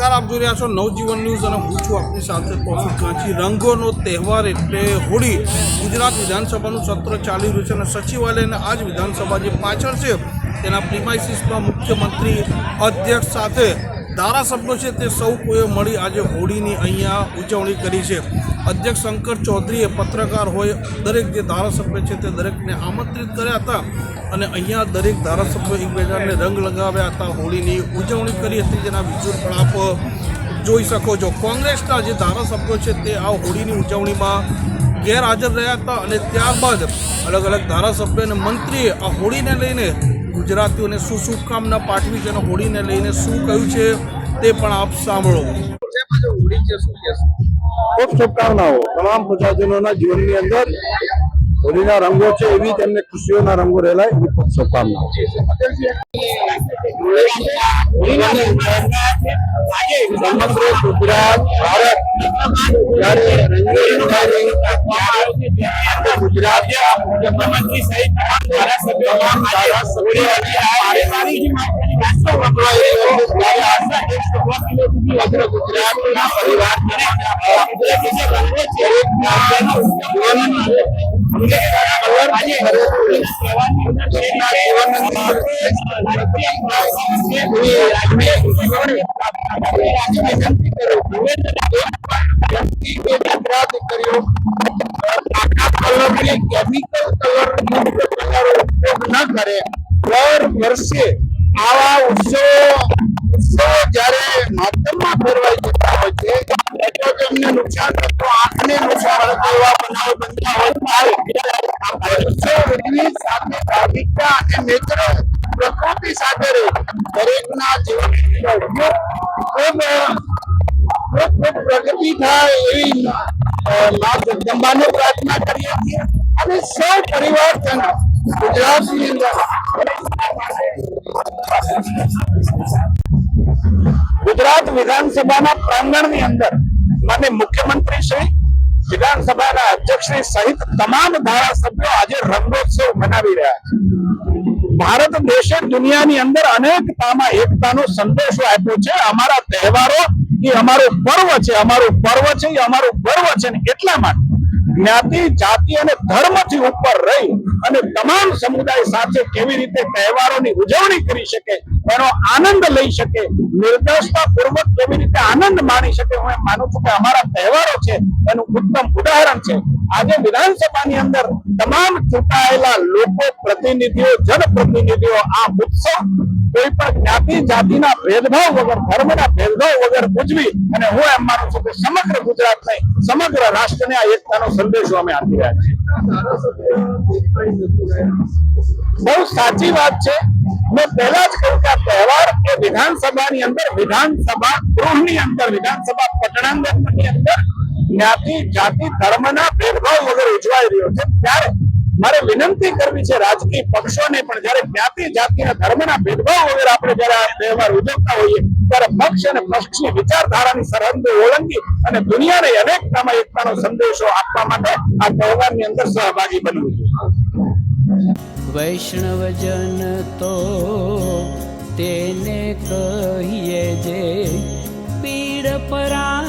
નમસ્કાર, આપ જોઈ રહ્યા છો નવજીવન ન્યૂઝ અને હું છું આપની સાથે તોફિક કાંચી. રંગોનો તહેવાર એટલે હોળી. ગુજરાત વિધાનસભાનું સત્ર ચાલી રહ્યું છે અને સચિવાલયને આજ વિધાનસભા જે પાછળ છે, તેના પ્રિમાઇસીસમાં મુખ્યમંત્રી અધ્યક્ષ સાથે ધારાસભ્યો છે તે સૌ કોઈએ મળી આજે હોળીની અહીંયા ઉજવણી કરી છે. અધ્યક્ષ શંકર ચૌધરીએ પત્રકાર હોય દરેક જે ધારાસભ્ય છે તે દરેકને આમંત્રિત કર્યા હતા અને અહીંયા દરેક ધારાસભ્યો એકબીજાને રંગ લગાવ્યા હતા. હોળીની ઉજવણી કરી હતી. જેના વિઝ્યુઅલ પણ આપ જોઈ શકો છો. કોંગ્રેસના જે ધારાસભ્યો છે તે આ હોળીની ઉજવણીમાં ગેરહાજર રહ્યા હતા અને ત્યારબાદ અલગ અલગ ધારાસભ્ય અને મંત્રીએ આ હોળીને લઈને ગુજરાતીઓને શું શુભકામના પાઠવી છે અને હોળીને લઈને શું કહ્યું છે તે પણ આપ સાંભળો. ખૂબ શુભકામનાઓ તમામ પ્રજાજનોના જીવનની અંદર હોળીના રંગો છે એવી તેમને ખુશીઓના રંગો રહેલાય એવી ખૂબ શુભકામનાઓ સમગ્ર ગુજરાત ભારત ગુજરાતના મુખ્યમંત્રી સહિત તમામ ધારાસભ્યો તમામ ધારાસભ્યો ગુજરાતના કેમિકલ કલર ઉપયોગ ન કરે, દર વર્ષે આવા ઉત્સવો ઉત્સવો જ્યારે માધ્યમમાં ફેરવાઈ જતા હોય છે, એટલે તેમને નુકસાન થતું, આંખને નુકસાન થતું, એવા બનાવો બનતા હોય ત્યારે ઉત્સવ ઉજવી સાથે ધાર્મિકતા અને મિત્ર પ્રકૃતિ સાથે રહી. દરેકના જીવન ખૂબ પ્રગતિ થાય એવી મા જગદંબાને પ્રાર્થના કરીએ છીએ. અને સૌ પરિવાર ગુજરાતની અંદર. ગુજરાત વિધાનસભાના પ્રાંગણની અંદર મને મુખ્યમંત્રી શ્રી, વિધાનસભાના અધ્યક્ષ શ્રી સહિત તમામ ધારાસભ્યો આજે રંગોત્સવ મનાવી રહ્યા છે. ભારત દેશે દુનિયાની અંદર અનેકતામાં એકતાનો સંદેશો આપ્યો છે. અમારા તહેવારો અમારું પર્વ છે, અમારો પર્વ છે, એ અમારો ગર્વ છે એટલા માટે જ્ઞાતિ, જાતિ અને ધર્મથી ઉપર રહી અને તમામ સમુદાય સાથે કેવી રીતે તહેવારોની ઉજવણી કરી શકે, એનો આનંદ લઈ શકે નિર્દોષતા પૂર્વક કેવી રીતે આનંદ માણી શકે, હું એમ માનું છું કે અમારા તહેવારો છે, એનું ઉત્તમ ઉદાહરણ છે. આજે વિધાનસભાની અંદર તમામ ચૂંટાયેલા લોકો, પ્રતિનિધિઓ, જનપ્રતિનિધિઓ આ ઉત્સવ કોઈ પણ જ્ઞાતિ જાતિના ભેદભાવ વગર, ધર્મના ભેદભાવ વગર ઉજવી અને હું એમ માનું છું કે સમગ્ર ગુજરાત નહીં સમગ્ર રાષ્ટ્રને આ એકતાનો સંદેશો અમે આપી રહ્યા છીએ. બહુ સાચી વાત છે. મેં પહેલા જ કહ્યું કે આ તહેવાર એ વિધાનસભાની અંદર, વિધાનસભા ગૃહની અંદર, વિધાનસભા પટણાંગણની અંદર જ્ઞાતિ, જાતિ, ધર્મના ભેદભાવ વગર ઉજવાઈ રહ્યો છે. ત્યારે મારે વિનંતી કરવી છે રાજકીય પક્ષોને પણ જયારે જ્ઞાતિ, જાતિના ધર્મના ભેદભાવ વગેરે આપણે જયારે તહેવાર ઉજવતા હોઈએ, ત્યારે પક્ષ અને પક્ષની વિચારધારાની સરહદો ઓળંગી અને દુનિયાને અનેકતામાં એકતાનો સંદેશો આપવા માટે આ તહેવારની અંદર સહભાગી બનવું જોઈએ. વૈષ્ણવજન તો તેને કહીએ જે પીડ પરાઈ